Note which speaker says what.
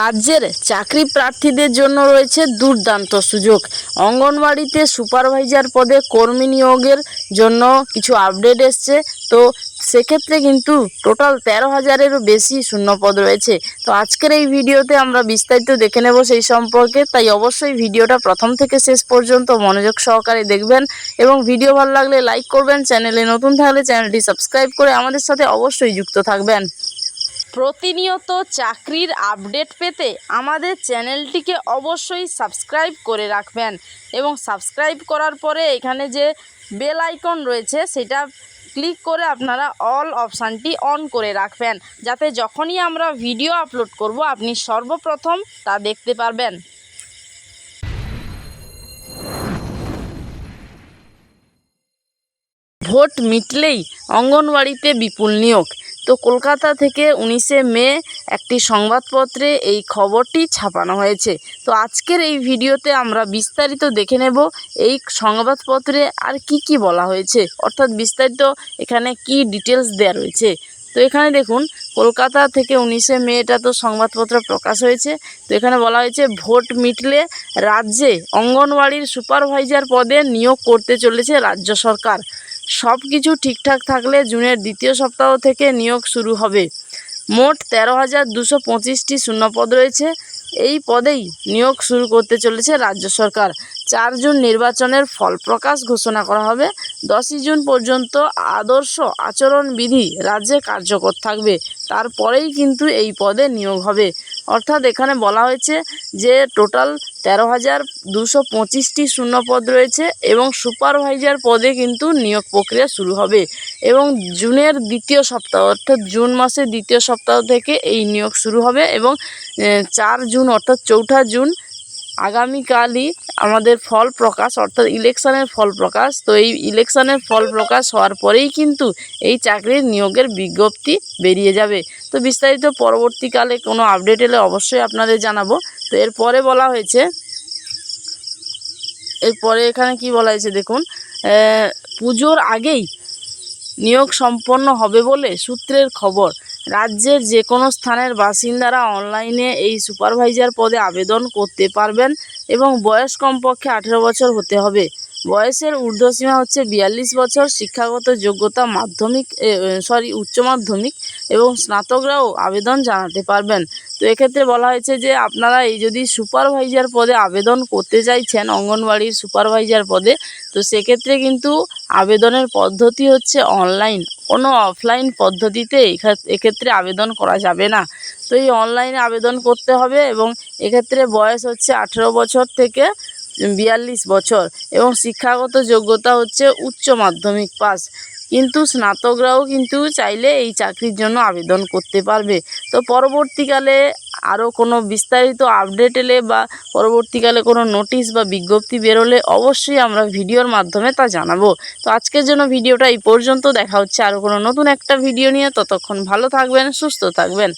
Speaker 1: রাজ্যের চাকরি প্রার্থীদের জন্য রয়েছে দুর্দান্ত সুযোগ। অঙ্গনওয়াড়িতে সুপারভাইজার পদে কর্মী নিয়োগের জন্য কিছু আপডেট এসছে। তো সেক্ষেত্রে কিন্তু টোটাল তেরো হাজারেরও বেশি শূন্যপদ রয়েছে। তো আজকের এই ভিডিওতে আমরা বিস্তারিত দেখে নেব সেই সম্পর্কে। তাই অবশ্যই ভিডিওটা প্রথম থেকে শেষ পর্যন্ত মনোযোগ সহকারে দেখবেন এবং ভিডিও ভালো লাগলে লাইক করবেন। চ্যানেলে নতুন থাকলে চ্যানেলটি সাবস্ক্রাইব করে আমাদের সাথে অবশ্যই যুক্ত থাকবেন। প্রতিনিয়ত চাকরির আপডেট পেতে আমাদের চ্যানেলটিকে অবশ্যই সাবস্ক্রাইব করে রাখবেন এবং সাবস্ক্রাইব করার পরে এখানে যে বেল আইকন রয়েছে, সেটা ক্লিক করে আপনারা অল অপশানটি অন করে রাখবেন। যাতে যখনই আমরা ভিডিও আপলোড করব, আপনি সর্বপ্রথম তা দেখতে পারবেন। ভোট মিটলেই অঙ্গনওয়াড়িতে বিপুল নিয়োগ। তো কলকাতা থেকে উনিশে মে একটি সংবাদপত্রে এই খবরটি ছাপানো হয়েছে। তো আজকের এই ভিডিওতে আমরা বিস্তারিত দেখে নেব এই সংবাদপত্রে আর কি কি বলা হয়েছে। অর্থাৎ বিস্তারিত এখানে কি ডিটেলস দেওয়া রয়েছে। তো এখানে দেখুন, কলকাতা থেকে উনিশে মে এটা তো সংবাদপত্র প্রকাশ হয়েছে। তো এখানে বলা হয়েছে, ভোট মিটলে রাজ্যে অঙ্গনওয়াড়ির সুপারভাইজার পদে নিয়োগ করতে চলেছে রাজ্য সরকার। সব কিছু ঠিকঠাক থাকলে জুনের দ্বিতীয় সপ্তাহ থেকে নিয়োগ শুরু হবে। মোট তেরো হাজার দুশো পঁচিশটি শূন্যপদ রয়েছে। এই পদেই নিয়োগ শুরু করতে চলেছে রাজ্য সরকার। চার জুন নির্বাচনের ফল প্রকাশ ঘোষণা করা হবে। দশই জুন পর্যন্ত আদর্শ আচরণবিধি রাজ্যে কার্যকর থাকবে। তারপরেই কিন্তু এই পদে নিয়োগ হবে। অর্থাৎ এখানে বলা হয়েছে যে টোটাল তেরো হাজার দুশো পঁচিশটি শূন্যপদ রয়েছে এবং সুপারভাইজার পদে কিন্তু নিয়োগ প্রক্রিয়া শুরু হবে এবং জুনের দ্বিতীয় সপ্তাহ, অর্থাৎ জুন মাসের দ্বিতীয় সপ্তাহ থেকে এই নিয়োগ শুরু হবে এবং চার জুন, অর্থাৎ চৌঠা জুন আগামীকালই আমাদের ফল প্রকাশ, অর্থাৎ ইলেকশনের ফল প্রকাশ। তো এই ইলেকশনের ফল প্রকাশ হওয়ার পরেই কিন্তু এই চাকরির নিয়োগের বিজ্ঞপ্তি বেরিয়ে যাবে। তো বিস্তারিত পরবর্তীকালে কোনো আপডেট এলে অবশ্যই আপনাদের জানাব। তো এরপরে বলা হয়েছে, এরপরে এখানে কি বলা হয়েছে দেখুন পুজোর আগেই নিয়োগ সম্পন্ন হবে বলে সূত্রের খবর। রাজ্যের যে কোনো স্থানের বাসিন্দারা অনলাইনে এই সুপারভাইজার পদে আবেদন করতে পারবেন এবং বয়স কমপক্ষে আঠেরো বছর হতে হবে। বয়সের ঊর্ধ্বসীমা হচ্ছে বিয়াল্লিশ বছর, শিক্ষাগত যোগ্যতা মাধ্যমিক সরি, উচ্চ মাধ্যমিক এবং স্নাতকরাও আবেদন জানাতে পারবেন। তো এক্ষেত্রে বলা হয়েছে যে আপনারা এই যদি সুপারভাইজার পদে আবেদন করতে চাইছেন, অঙ্গনওয়াড়ির সুপারভাইজার পদে, তো সেক্ষেত্রে কিন্তু আবেদনের পদ্ধতি হচ্ছে অনলাইন। কোনো অফলাইন পদ্ধতিতে এক্ষেত্রে- এক্ষেত্রে আবেদন করা যাবে না। তো এই অনলাইনে আবেদন করতে হবে এবং এক্ষেত্রে বয়স হচ্ছে আঠেরো বছর থেকে বিয়াল্লিশ বছর এবং শিক্ষাগত যোগ্যতা হচ্ছে উচ্চ মাধ্যমিক পাস। কিন্তু স্নাতকরাও কিন্তু চাইলে এই চাকরির জন্য আবেদন করতে পারবে। তো পরবর্তীকালে আরও কোনো বিস্তারিত আপডেট এলে বা পরবর্তীকালে কোনো নোটিশ বা বিজ্ঞপ্তি বেরোলে অবশ্যই আমরা ভিডিওর মাধ্যমে তা জানাব। তো আজকের জন্য ভিডিওটা এই পর্যন্ত। দেখা হচ্ছে আরও কোনো নতুন একটা ভিডিও নিয়ে। ততক্ষণ ভালো থাকবেন, সুস্থ থাকবেন।